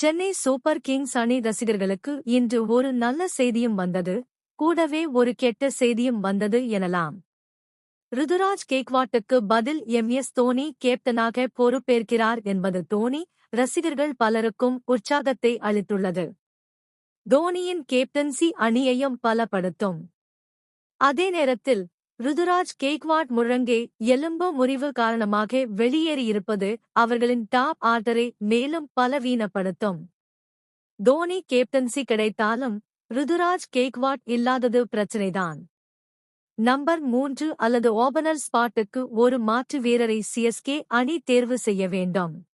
Chennai super Kings அணி ரசிகர்களுக்கு இன்று ஒரு நல்ல செய்தியும் வந்தது. கூடவே ஒரு கெட்ட செய்தியும் வந்தது எனலாம். ருதுராஜ் கேக்வாட்டுக்கு பதில் எம். எஸ். தோனி கேப்டனாக பொறுப்பேற்கிறார் என்பது தோனி ரசிகர்கள் பலருக்கும் உற்சாகத்தை அளித்துள்ளது. தோனியின் கேப்டன்சி அணியையும் பலப்படுத்தும். அதே நேரத்தில் ருதுராஜ் கேக்வாட் முழங்கே எலும்பு முறிவு காரணமாக வெளியேறியிருப்பது அவர்களின் டாப் ஆர்டரை மேலும் பலவீனப்படுத்தும். தோனி கேப்டன்சி கிடைத்தாலும் ருதுராஜ் கேக்வாட் இல்லாதது பிரச்சினைதான். நம்பர் மூன்று அல்லது ஓபனர் ஸ்பாட்டுக்கு ஒரு மாற்று வீரரை சிஎஸ்கே அணி தேர்வு செய்ய வேண்டும்.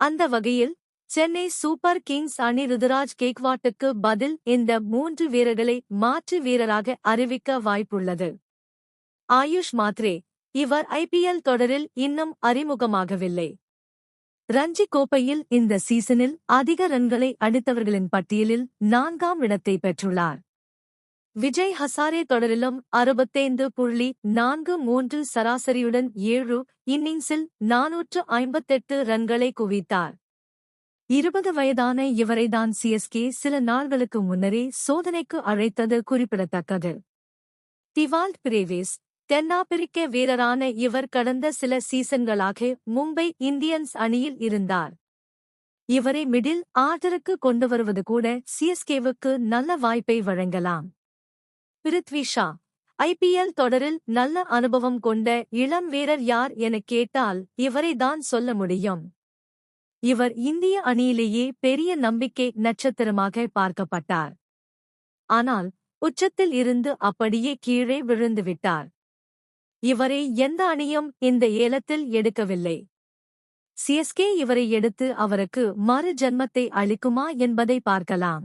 அந்த வகையில் சென்னை சூப்பர் கிங்ஸ் அணி ருதுராஜ் கேக்வாட்டுக்கு பதில் இந்த மூன்று வீரர்களை மாற்று வீரராக அறிவிக்க வாய்ப்புள்ளது. ஆயுஷ் மாத்ரே இவர் ஐபிஎல் தொடரில் இன்னும் அறிமுகமாகவில்லை. ரஞ்சி கோப்பையில் இந்த சீசனில் அதிக ரன்களை அடித்தவர்களின் பட்டியலில் நான்காம் இடத்தை பெற்றுள்ளார். விஜய் ஹசாரே தொடரிலும் அறுபத்தைந்து புள்ளி நான்கு மூன்று சராசரியுடன் ஏழு இன்னிங்ஸில் நாநூற்று ஐம்பத்தெட்டு ரன்களை குவித்தார். இருபது வயதான இவரைதான் சிஎஸ்கே சில நாள்களுக்கு முன்னரே சோதனைக்கு அழைத்தது குறிப்பிடத்தக்கது. திவால்ட் பிரேவிஸ் தென்னாப்பிரிக்க வீரரான இவர் கடந்த சில சீசன்களாக மும்பை இந்தியன்ஸ் அணியில் இருந்தார். இவரை மிடில் ஆர்டருக்கு கொண்டு வருவது கூட சிஎஸ்கேவுக்கு நல்ல வாய்ப்பை வழங்கலாம். பிருத்வி ஷா ஐபிஎல் தொடரில் நல்ல அனுபவம் கொண்ட இளம் வீரர் யார் எனக் கேட்டால் இவரை தான் சொல்ல முடியும். இவர் இந்திய அணியிலேயே பெரிய நம்பிக்கை நட்சத்திரமாக பார்க்கப்பட்டார். ஆனால் உச்சத்தில் இருந்து அப்படியே கீழே விழுந்துவிட்டார் இவரை எந்த அணியும் இந்த ஏலத்தில் எடுக்கவில்லை. சிஎஸ்கே இவரை எடுத்து அவருக்கு மறு ஜன்மத்தை அளிக்குமா என்பதை பார்க்கலாம்.